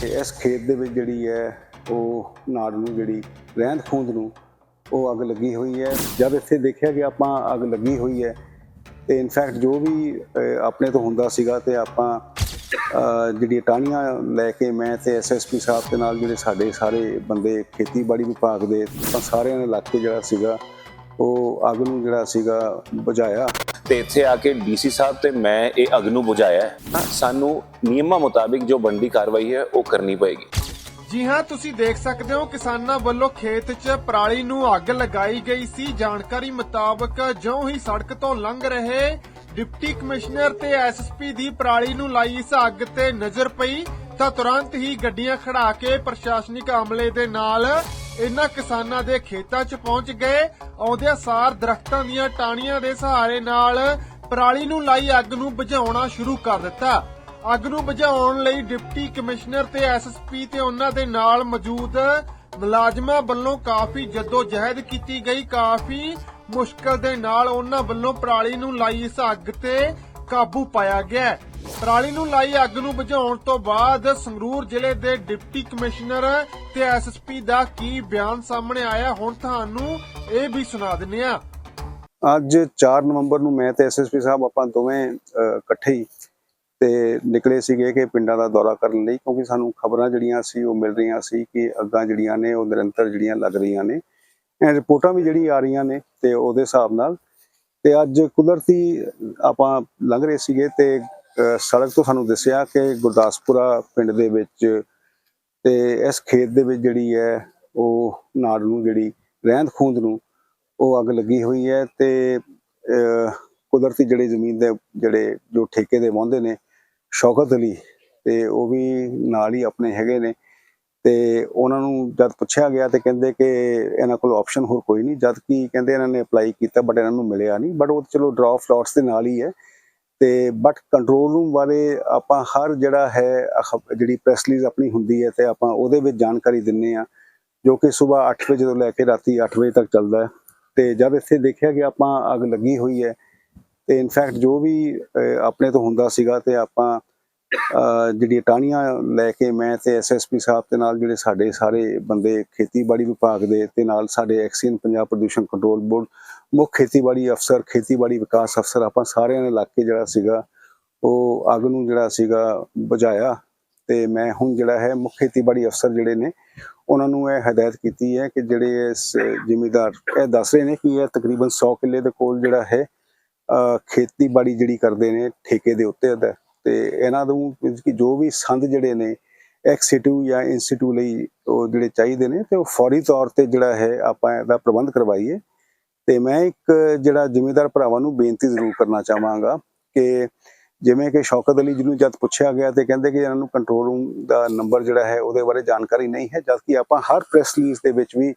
ਤੇ ਇਸ ਖੇਤ ਦੇ ਵਿੱਚ ਜਿਹੜੀ ਹੈ ਉਹ ਨਾੜ ਨੂੰ ਜਿਹੜੀ ਰਹਿੰਦ ਖੂੰਦ ਨੂੰ ਉਹ ਅੱਗ ਲੱਗੀ ਹੋਈ ਹੈ। ਜਦ ਇੱਥੇ ਦੇਖਿਆ ਕਿ ਆਪਾਂ ਅੱਗ ਲੱਗੀ ਹੋਈ ਹੈ ਤੇ ਇਨਫੈਕਟ ਜੋ ਵੀ ਆਪਣੇ ਤੋਂ ਹੁੰਦਾ ਸੀਗਾ ਤੇ ਆਪਾਂ ਅਹ, ਜਿਹੜੀ ਟਾਹਣੀਆਂ ਲੈ ਕੇ ਮੈਂ ਤੇ ਐਸਐਸਪੀ ਸਾਹਿਬ ਦੇ ਨਾਲ ਜਿਹੜੇ ਸਾਡੇ ਸਾਰੇ ਬੰਦੇ ਖੇਤੀਬਾੜੀ ਵਿਭਾਗ ਦੇ ਤਾਂ ਸਾਰਿਆਂ ਨੇ ਲੱਗ ਕੇ ਜਿਹੜਾ ਸੀਗਾ ਉਹ ਅੱਗ ਨੂੰ ਜਿਹੜਾ ਸੀਗਾ ਬੁਝਾਇਆ। ਤੇ ਇੱਥੇ ਆ ਕੇ ਡੀਸੀ ਸਾਹਿਬ ਤੇ ਮੈਂ ਇਹ ਅੱਗ ਨੂੰ ਬੁਝਾਇਆ ਹੈ ਸਾਨੂੰ ਨਿਯਮਾਂ ਮੁਤਾਬਿਕ ਜੋ ਬਣਦੀ ਕਾਰਵਾਈ ਹੈ ਉਹ ਕਰਨੀ ਪਏਗੀ। ਜੀ ਹਾਂ ਤੁਸੀਂ ਦੇਖ ਸਕਦੇ ਹੋ ਕਿਸਾਨਾਂ ਵੱਲੋਂ ਖੇਤ 'ਚ ਪਰਾਲੀ ਨੂੰ ਅੱਗ ਲਗਾਈ ਗਈ ਸੀ। ਜਾਣਕਾਰੀ ਮੁਤਾਬਕ ਜਿਉਂ ਹੀ ਸੜਕ ਤੋਂ ਲੰਘ ਰਹੇ ਡਿਪਟੀ ਕਮਿਸ਼ਨਰ ਤੇ ਐਸਐਸਪੀ ਦੀ ਪਰਾਲੀ ਨੂੰ ਲਾਈ ਇਸ ਅੱਗ ਤੇ ਨਜ਼ਰ ਪਈ ਤਾਂ ਤੁਰੰਤ ਹੀ ਗੱਡੀਆਂ ਖੜਾ ਕੇ ਪ੍ਰਸ਼ਾਸਨਿਕ ਅਮਲੇ ਦੇ ਨਾਲ ਇਹਨਾਂ ਕਿਸਾਨਾਂ ਦੇ ਖੇਤਾਂ 'ਚ ਪਹੁੰਚ ਗਏ, ਆਉਂਦਿਆਂ ਸਾਰ ਦਰਖਤਾਂ ਦੀਆਂ ਟਾਹਣੀਆਂ ਦੇ ਸਹਾਰੇ ਨਾਲ ਪਰਾਲੀ ਨੂੰ ਲਾਈ ਅੱਗ ਨੂੰ ਬੁਝਾਉਣਾ ਸ਼ੁਰੂ ਕਰ ਦਿੱਤਾ। ਅੱਗ ਨੂੰ ਬੁਝਾਉਣ ਲਈ ਡਿਪਟੀ ਕਮਿਸ਼ਨਰ ਤੇ ਐਸਐਸਪੀ ਤੇ ਉਹਨਾਂ ਦੇ ਨਾਲ ਮੌਜੂਦ ਮੁਲਾਜ਼ਮਾਂ ਵੱਲੋਂ ਕਾਫੀ ਜਹਿਦ ਕੀਤੀ ਗਈ। ਕਾਫੀ ਮੁਸ਼ਕਲ ਦੇ ਨਾਲ ਉਹਨਾਂ ਵੱਲੋਂ ਪਰਾਲੀ ਨੂੰ ਲਾਈ ਇਸ ਅੱਗ ਤੇ ਕਾਬੂ ਪਾਇਆ ਗਿਆ। ਪਰਾਲੀ ਨੂੰ ਲਾਈ ਅੱਗ ਨੂੰ ਬੁਝਾਉਣ ਤੋਂ ਬਾਅਦ ਸੰਗਰੂਰ ਜ਼ਿਲ੍ਹੇ ਦੇ ਡਿਪਟੀ ਕਮਿਸ਼ਨਰ ਤੇ ਐਸਐਸਪੀ ਦਾ ਕੀ ਬਿਆਨ ਸਾਹਮਣੇ ਆਇਆ, ਹੁਣ ਤੁਹਾਨੂੰ ਇਹ ਵੀ ਸੁਣਾ ਦਿੰਨੇ ਆ ਅੱਜ 4 ਨਵੰਬਰ ਨੂੰ ਮੈਂ ਤੇ ਐਸਐਸਪੀ ਸਾਹਿਬ ਆਪਾਂ ਦੋਵੇਂ ਇਕੱਠੇ ਹੀ ਤੇ ਨਿਕਲੇ ਸੀਗੇ ਕਿ ਪਿੰਡਾਂ ਦਾ ਦੌਰਾ ਕਰਨ ਲਈ, ਕਿਉਂਕਿ ਸਾਨੂੰ ਖਬਰਾਂ ਜਿਹੜੀਆਂ ਸੀ ਉਹ ਮਿਲ ਰਹੀਆਂ ਸੀ ਕਿ ਅੱਗਾਂ ਜਿਹੜੀਆਂ ਨੇ ਉਹ ਨਿਰੰਤਰ ਜਿਹੜੀਆਂ ਲੱਗ ਰਹੀਆਂ ਨੇ। ਰਿਪੋਰਟਾਂ ਵੀ ਜਿਹੜੀ ਆ ਰਹੀਆਂ ਨੇ ਤੇ ਉਹਦੇ ਹਿਸਾਬ ਨਾਲ ਤੇ ਅੱਜ ਕੁਦਰਤੀ ਆਪਾਂ ਲੰਘ ਰਹੇ ਸੀਗੇ ਤੇ ਸੜਕ ਤੋਂ ਸਾਨੂੰ ਦੱਸਿਆ ਕਿ ਗੁਰਦਾਸਪੁਰਾ ਪਿੰਡ ਦੇ ਵਿੱਚ ਤੇ ਇਸ ਖੇਤ ਦੇ ਵਿੱਚ ਜਿਹੜੀ ਹੈ ਉਹ ਨਾੜ ਨੂੰ ਜਿਹੜੀ ਰਹਿੰਦ ਖੂੰਦ ਨੂੰ ਉਹ ਅੱਗ ਲੱਗੀ ਹੋਈ ਹੈ ਤੇ ਕੁਦਰਤੀ ਜਿਹੜੇ ਜ਼ਮੀਨ ਦੇ ਜਿਹੜੇ ਜੋ ਠੇਕੇ ਦੇ ਵਾਹੁੰਦੇ ਨੇ ਸ਼ੌਕਤ ਅਲੀ ਤੇ ਉਹ ਵੀ ਨਾਲ ਹੀ ਆਪਣੇ ਹੈਗੇ ਨੇ ਤੇ ਉਹਨਾਂ ਨੂੰ ਜਦ ਪੁੱਛਿਆ ਗਿਆ ਤੇ ਕਹਿੰਦੇ ਕਿ ਇਹਨਾਂ ਕੋਲ ਆਪਸ਼ਨ ਹੋਰ ਕੋਈ ਨਹੀਂ ਜਦ ਕਿ ਕਹਿੰਦੇ ਇਹਨਾਂ ਨੇ ਅਪਲਾਈ ਕੀਤਾ ਬਟ ਇਹਨਾਂ ਨੂੰ ਮਿਲਿਆ ਨਹੀਂ ਬਟ ਉਹ ਚਲੋ ਡਰਾਅ ਫਲੋਟਸ ਦੇ ਨਾਲ ਹੀ ਹੈ। ਤੇ ਬਟ ਕੰਟਰੋਲ ਰੂਮ ਬਾਰੇ ਆਪਾਂ ਹਰ ਜਿਹੜਾ ਹੈ ਅਖ- ਜਿਹੜੀ ਪ੍ਰੈਸ ਰਿਲੀਜ਼ ਆਪਣੀ ਹੁੰਦੀ ਹੈ ਤੇ ਆਪਾਂ ਉਹਦੇ ਵਿੱਚ ਜਾਣਕਾਰੀ ਦਿੰਨੇ ਆ ਜੋ ਕਿ ਸਵੇਰ 8 ਵਜੇ ਤੋਂ ਲੈ ਕੇ ਰਾਤੀ 8 ਵਜੇ ਤੱਕ ਚੱਲਦਾ ਹੈ। ਤੇ ਜਦ ਇੱਥੇ ਦੇਖਿਆ ਕਿ ਆਪਾਂ ਅੱਗ ਲੱਗੀ ਹੋਈ ਹੈ ਤੇ ਇਨਫੈਕਟ ਜੋ ਵੀ ਆਪਣੇ ਤੋਂ ਹੁੰਦਾ ਸੀਗਾ ਤੇ ਆਪਾਂ ਅਹ, ਜਿਹੜੀ ਟਾਹਣੀਆਂ ਲੈ ਕੇ ਮੈਂ ਤੇ ਐਸਐਸਪੀ ਸਾਹਿਬ ਦੇ ਨਾਲ ਜਿਹੜੇ ਸਾਡੇ ਸਾਰੇ ਬੰਦੇ ਖੇਤੀਬਾੜੀ ਵਿਭਾਗ ਦੇ ਤੇ ਨਾਲ ਸਾਡੇ ਐਕਸੀਅਨ ਪੰਜਾਬ ਪ੍ਰਦੂਸ਼ਣ ਕੰਟਰੋਲ ਬੋਰਡ ਮੁੱਖ ਖੇਤੀਬਾੜੀ ਅਫਸਰ, ਖੇਤੀਬਾੜੀ ਵਿਕਾਸ ਅਫਸਰ ਆਪਾਂ ਸਾਰਿਆਂ ਨੇ ਲੱਗ ਕੇ ਜਿਹੜਾ ਸੀਗਾ ਉਹ ਅੱਗ ਨੂੰ ਜਿਹੜਾ ਸੀਗਾ ਬੁਝਾਇਆ ਤੇ ਮੈਂ ਹੁਣ ਜਿਹੜਾ ਹੈ ਮੁੱਖ ਖੇਤੀਬਾੜੀ ਅਫਸਰ ਜਿਹੜੇ ਨੇ ਉਹਨਾਂ ਨੂੰ ਇਹ ਹਦਾਇਤ ਕੀਤੀ ਹੈ ਕਿ ਜਿਹੜੇ ਇਸ ਜ਼ਿਮੀਦਾਰ ਇਹ ਦੱਸ ਰਹੇ ਨੇ ਕਿ ਇਹ ਤਕਰੀਬਨ 100 ਕਿੱਲੇ ਦੇ ਕੋਲ ਜਿਹੜਾ ਹੈ ਖੇਤੀਬਾੜੀ ਜਿਹੜੀ ਕਰਦੇ ਨੇ ਠੇਕੇ ਦੇ ਉੱਤੇ ਅਦਾ ਤੇ ਇਹਨਾਂ ਨੂੰ ਕਿ ਜੋ ਵੀ ਸੰਦ ਜਿਹੜੇ ਨੇ ਐਕਸੀਟੂ ਜਾਂ ਇੰਸਟੀਟਿਊਟ ਲਈ ਉਹ ਜਿਹੜੇ ਚਾਹੀਦੇ ਨੇ ਤੇ ਉਹ ਫੌਰੀ ਤੌਰ ਤੇ ਜਿਹੜਾ ਹੈ ਆਪਾਂ ਇਹਦਾ ਪ੍ਰਬੰਧ ਕਰਵਾਈਏ। ਤੇ ਮੈਂ ਇੱਕ ਜਿਹੜਾ ਜ਼ਿਮੀਦਾਰ ਭਰਾਵਾਂ ਨੂੰ ਬੇਨਤੀ ਜ਼ਰੂਰ ਕਰਨਾ ਚਾਹਾਂਗਾ ਕਿ ਜਿਵੇਂ ਕਿ ਸ਼ੌਕਤ ਅਲੀ ਜੀ ਨੂੰ ਜਦ ਪੁੱਛਿਆ ਗਿਆ ਤੇ ਕਹਿੰਦੇ ਕਿ ਇਹਨਾਂ ਨੂੰ ਕੰਟਰੋਲ ਰੂਮ ਦਾ ਨੰਬਰ ਜਿਹੜਾ ਹੈ ਉਹਦੇ ਬਾਰੇ ਜਾਣਕਾਰੀ ਨਹੀਂ ਹੈ, ਜਦ ਕਿ ਆਪਾਂ ਹਰ ਪ੍ਰੈਸ ਰਿਲੀਜ਼ ਦੇ ਵਿੱਚ ਵੀ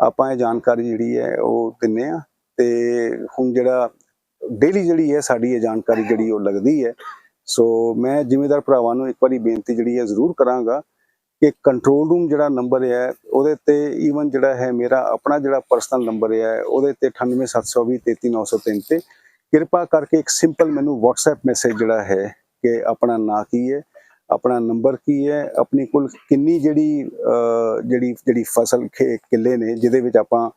ਆਪਾਂ ਇਹ ਜਾਣਕਾਰੀ ਜਿਹੜੀ ਹੈ ਉਹ ਦਿੰਨੇ ਆ ਤੇ ਹੁਣ ਜਿਹੜਾ ਡੇਲੀ ਜਿਹੜੀ ਹੈ ਸਾਡੀ ਇਹ ਜਾਣਕਾਰੀ ਜਿਹੜੀ ਉਹ ਲੱਗਦੀ ਹੈ। ਸੋ ਮੈਂ ਜ਼ਿਮੀਦਾਰ ਭਰਾਵਾਂ ਨੂੰ ਇੱਕ ਵਾਰੀ ਬੇਨਤੀ ਜਿਹੜੀ ਹੈ ਜ਼ਰੂਰ ਕਰਾਂਗਾ ਕਿ ਕੰਟਰੋਲ ਰੂਮ ਜਿਹੜਾ ਨੰਬਰ ਹੈ ਉਹਦੇ ਤੇ ਈਵਨ ਜਿਹੜਾ ਹੈ ਮੇਰਾ ਆਪਣਾ ਜਿਹੜਾ ਪਰਸਨਲ ਨੰਬਰ ਹੈ ਉਹਦੇ ਤੇ 9872233903 ਤੇ ਕਿਰਪਾ ਕਰਕੇ ਇੱਕ ਸਿੰਪਲ ਮੈਨੂੰ WhatsApp ਮੈਸੇਜ ਜਿਹੜਾ ਹੈ ਕਿ ਆਪਣਾ ਨਾਂ ਕੀ ਹੈ, ਆਪਣਾ ਨੰਬਰ ਕੀ ਹੈ, ਆਪਣੀ ਕੁੱਲ ਕਿੰਨੀ ਜਿਹੜੀ ਜਿਹੜੀ ਜਿਹੜੀ ਫਸਲ ਖੇ- ਕਿੱਲੇ ਨੇ, ਜਿਹਦੇ ਵਿੱਚ ਆਪਾਂ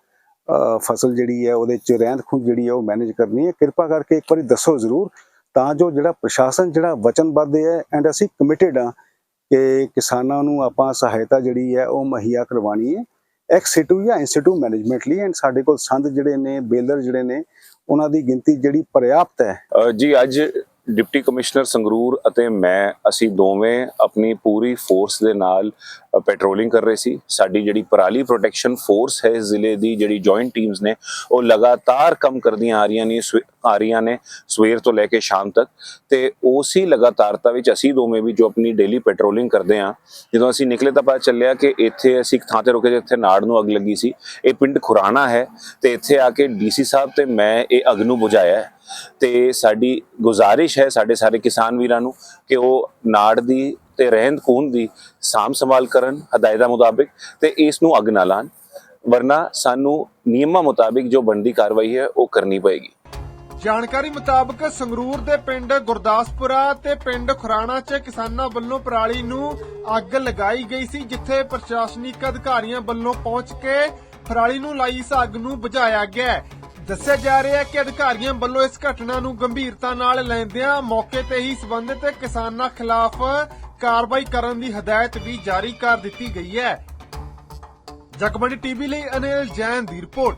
ਫਸਲ ਜਿਹੜੀ ਹੈ ਉਹਦੇ ਚ ਰਹਿੰਦ ਖੂੰਦ ਜਿਹੜੀ ਹੈ ਉਹ ਮੈਨੇਜ ਕਰਨੀ ਹੈ। ਕਿਰਪਾ ਕਰਕੇ ਇੱਕ ਵਾਰੀ ਦੱਸੋ ਜ਼ਰੂਰ ਤਾਂ ਜੋ ਜਿਹੜਾ ਪ੍ਰਸ਼ਾਸਨ ਜਿਹੜਾ ਵਚਨਬੱਧ ਹੈ ਐਂਡ ਅਸੀਂ ਕਮਿਟਿਡ ਆ ਕਿ ਕਿਸਾਨਾਂ ਨੂੰ ਆਪਾਂ ਸਹਾਇਤਾ ਜਿਹੜੀ ਹੈ ਉਹ ਮੁਹੱਈਆ ਕਰਵਾਣੀ ਹੈ। ਐਕਸੀਟੂ ਜਾਂ ਇੰਸਟੀਟਿਊਟ ਮੈਨੇਜਮੈਂਟ ਲਈ ਐਂਡ ਸਾਡੇ ਕੋਲ ਸੰਦ ਜਿਹੜੇ ਨੇ, ਬੇਲਰ ਜਿਹੜੇ ਨੇ, ਉਹਨਾਂ ਦੀ ਗਿਣਤੀ ਜਿਹੜੀ ਪਰਿਆਪਤ ਹੈ। ਜੀ, ਅੱਜ ਡਿਪਟੀ ਕਮਿਸ਼ਨਰ ਸੰਗਰੂਰ ਅਤੇ ਮੈਂ, ਅਸੀਂ ਦੋਵੇਂ ਆਪਣੀ ਪੂਰੀ ਫੋਰਸ ਦੇ ਨਾਲ ਪੈਟਰੋਲਿੰਗ ਕਰ ਰਹੇ ਸੀ। ਸਾਡੀ ਜਿਹੜੀ ਪਰਾਲੀ ਪ੍ਰੋਟੈਕਸ਼ਨ ਫੋਰਸ ਹੈ ਜ਼ਿਲ੍ਹੇ ਦੀ, ਜਿਹੜੀ ਜੁਆਇੰਟ ਟੀਮਸ ਨੇ, ਉਹ ਲਗਾਤਾਰ ਕੰਮ ਕਰਦੀਆਂ ਆ ਰਹੀਆਂ ਨੇ, ਸਵੇ- ਆ ਰਹੀਆਂ ਨੇ ਸਵੇਰ ਤੋਂ ਲੈ ਕੇ ਸ਼ਾਮ ਤੱਕ। ਤੇ ਉਸੇ ਲਗਾਤਾਰਤਾ ਵਿੱਚ ਅਸੀਂ ਦੋਵੇਂ ਵੀ ਜੋ ਆਪਣੀ ਡੇਲੀ ਪੈਟਰੋਲਿੰਗ ਕਰਦੇ ਆ ਜਦੋਂ ਅਸੀਂ ਨਿਕਲੇ ਤਾਂ ਪਤਾ ਚੱਲਿਆ ਕਿ ਇੱਥੇ ਅਸੀਂ ਇੱਕ ਥਾਂ ਤੇ ਰੁਕੇ ਜਿੱਥੇ ਨਾੜ ਨੂੰ ਅੱਗ ਲੱਗੀ ਸੀ। ਇਹ ਪਿੰਡ ਖੁਰਾਣਾ ਹੈ ਤੇ ਇੱਥੇ ਆ ਕੇ ਡੀਸੀ ਸਾਹਿਬ ਤੇ ਮੈਂ ਇਹ ਅੱਗ ਨੂੰ ਬੁਝਾਇਆ ਤੇ ਸਾਡੀ ਗੁਜ਼ਾਰਿਸ਼ ਹੈ ਸਾਡੇ ਸਾਰੇ ਕਿਸਾਨ ਵੀਰਾਂ ਨੂੰ ਕਿ ਉਹ ਨਾੜ ਦੀ ਤੇ ਰਹਿੰਦ ਖੂੰਦ ਦੀ ਸਾਂਭ ਸੰਭਾਲ ਕਰਨ ਹਦਾਇਤਾਂ ਮੁਤਾਬਿਕ ਤੇ ਇਸ ਨੂੰ ਅੱਗ ਨਾ ਲਾਣ, ਵਰਨਾ ਸਾਨੂੰ ਨਿਯਮਾਂ ਮੁਤਾਬਿਕ ਜੋ ਬਣਦੀ ਕਾਰਵਾਈ ਹੈ ਉਹ ਕਰਨੀ ਪਏਗੀ। ਜਾਣਕਾਰੀ ਮੁਤਾਬਕ ਸੰਗਰੂਰ ਦੇ ਪਿੰਡ ਗੁਰਦਾਸਪੁਰਾ ਤੇ ਪਿੰਡ ਖੁਰਾਣਾ 'ਚ ਕਿਸਾਨਾਂ ਵੱਲੋਂ ਪਰਾਲੀ ਨੂੰ ਅੱਗ ਲਗਾਈ ਗਈ ਸੀ, ਜਿੱਥੇ ਪ੍ਰਸ਼ਾਸਨਿਕ ਅਧਿਕਾਰੀਆਂ ਵੱਲੋਂ ਪਹੁੰਚ ਕੇ ਪਰਾਲੀ ਨੂੰ ਲਾਈ ਇਸ ਅੱਗ ਨੂੰ ਬੁਝਾਇਆ ਗਿਆ ਦੱਸਿਆ ਜਾ ਰਿਹਾ ਹੈ ਕਿ ਅਧਿਕਾਰੀਆਂ ਵੱਲੋਂ ਇਸ ਘਟਨਾ ਨੂੰ ਗੰਭੀਰਤਾ ਨਾਲ ਲੈਂਦਿਆਂ ਮੌਕੇ ਤੇ ਹੀ ਸਬੰਧਤ ਕਿਸਾਨਾਂ ਖਿਲਾਫ ਕਾਰਵਾਈ ਕਰਨ ਦੀ ਹਦਾਇਤ ਵੀ ਜਾਰੀ ਕਰ ਦਿੱਤੀ ਗਈ ਹੈ। ਜਗਬਾਣੀ ਟੀਵੀ ਲਈ ਅਨਿਲ ਜੈਨ ਦੀ ਰਿਪੋਰਟ।